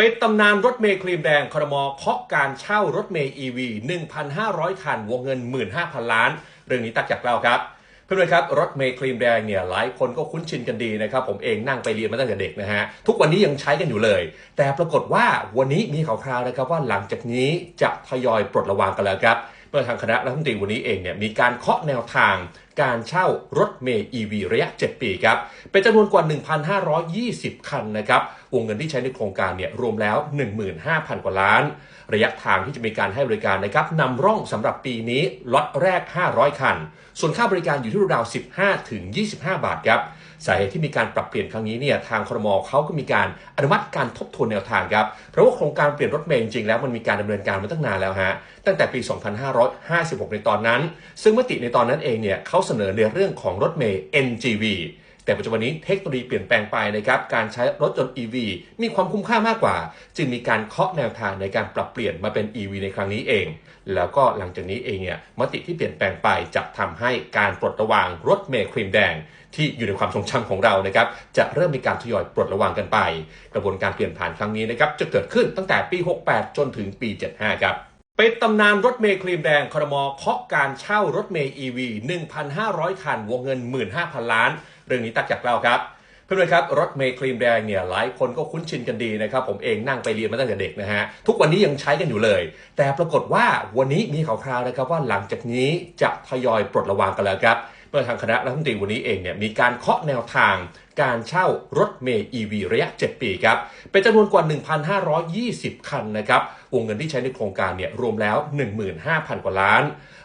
ปิดตำนานรถเมย์ครีมแดงครมเคาะการเช่ารถเมย์ EV 1,500 คัน วงเงิน 15,000 ล้าน เรื่องนี้ตักจากเราครับ เพื่อนๆครับ รถเมย์ครีมแดงเนี่ยหลายคนก็คุ้นชินกันดีนะครับ ผมเองนั่งไปเรียนมาตั้งแต่เด็กนะฮะ ทุกวันนี้ยังใช้กันอยู่เลย แต่ปรากฏว่าวันนี้มีข่าวคราวนะครับว่าหลังจากนี้จะทยอยปลดระวางกันแล้วครับเมื่อทางคณะรัฐมนตรีวันนี้เองเนี่ยมีการเคาะแนวทาง การเช่ารถเมย์ EV ระยะ 7 ปีครับ เป็นจำนวนกว่า 1,520 คันนะครับ วงเงินที่ใช้ในโครงการเนี่ยรวมแล้ว 15,000 กว่าล้าน ระยะทางที่จะมีการให้บริการนะครับนำร่องสำหรับปีนี้ล็อตแรก 500 คัน ส่วนค่าบริการอยู่ที่ราวๆ15 ถึง 25 บาทครับสาเหตุที่มีการปรับเปลี่ยนครั้งนี้เนี่ยทางครมเขาก็มีการอนุมัติการทบทวนแนวทางครับ เพราะว่าโครงการเปลี่ยนรถเมล์จริงๆแล้วมันมีการดำเนินการมาตั้งนานแล้วฮะตั้งแต่ปี 2556 ในตอนนั้น ซึ่งมติในตอนนั้นเองเนี่ยเขาเสนอในเรื่องของรถเมล์ NGV แต่ปัจจุบันนี้เทคโนโลยีเปลี่ยนแปลงไปนะครับ การใช้รถยนต์ EV มีความคุ้มค่ามากกว่า จึงมีการเคาะแนวทางในการปรับเปลี่ยนมาเป็น EV ในครั้งนี้เอง แล้วก็หลังจากนี้เองเนี่ยมติที่เปลี่ยนแปลงไปจะทำให้การปลดระวางรถเมล์ครีมแดง ที่อยู่ในความทรงจำของเรานะครับจะเริ่มมีการทยอยปลดระวางกันไป กระบวนการเปลี่ยนผ่านครั้งนี้นะครับจะเกิดขึ้นตั้งแต่ปี 68 จนถึงปี 75 ครับ ป็นตำนานรถเมย์ครีมแดงครมเคาะการเช่ารถเมย์ EV 1,500 คัน วงเงิน 15,000 ล้าน เรื่องนี้ตักจากเราครับ เพื่อนๆครับ รถเมย์ครีมแดงเนี่ยหลายคนก็คุ้นชินกันดีนะครับ ผมเองนั่งไปเรียนมาตั้งแต่เด็กนะฮะ ทุกวันนี้ยังใช้กันอยู่เลย แต่ปรากฏว่าวันนี้มีข่าวคราวนะครับว่าหลังจากนี้จะทยอยปลดระวางกันแล้วครับเมื่อทางคณะรัฐมนตรีวันนี้เองเนี่ยมีการเคาะแนวทาง การเช่ารถเมย์ EV ระยะ 7 ปีครับ เป็นจำนวนกว่า 1,520 คันนะครับ วงเงินที่ใช้ในโครงการเนี่ยรวมแล้ว 15,000 กว่าล้าน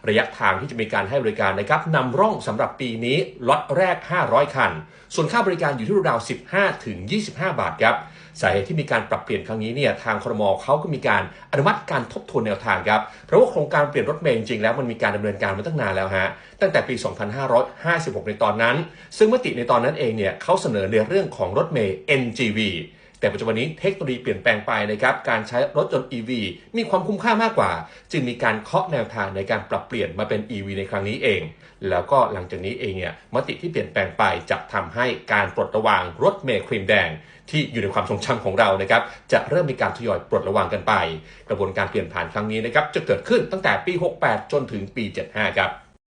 ระยะทางที่จะมีการให้บริการนะครับนำร่องสำหรับปีนี้ล็อตแรก 500 คัน ส่วนค่าบริการอยู่ที่ราวๆ15 ถึง 25 บาทครับสาเหตุที่มีการปรับเปลี่ยนครั้งนี้เนี่ยทางครมเขาก็มีการอนุมัติการทบทวนแนวทางครับ เพราะว่าโครงการเปลี่ยนรถเมล์จริงๆแล้วมันมีการดำเนินการมาตั้งนานแล้วฮะตั้งแต่ปี 2556 ในตอนนั้น ซึ่งมติในตอนนั้นเองเนี่ยเขาเสนอในเรื่องของรถเมล์ NGV แต่ปัจจุบันนี้เทคโนโลยีเปลี่ยนแปลงไปนะครับ การใช้รถยนต์ EV มีความคุ้มค่ามากกว่า จึงมีการเคาะแนวทางในการปรับเปลี่ยนมาเป็น EV ในครั้งนี้เอง แล้วก็หลังจากนี้เองเนี่ยมติที่เปลี่ยนแปลงไปจะทำให้การปลดระวางรถเมล์ครีมแดง ที่อยู่ในความทรงจำของเรานะครับจะเริ่มมีการทยอยปลดระวางกันไป กระบวนการเปลี่ยนผ่านครั้งนี้นะครับจะเกิดขึ้นตั้งแต่ปี 68 จนถึงปี 75 ครับ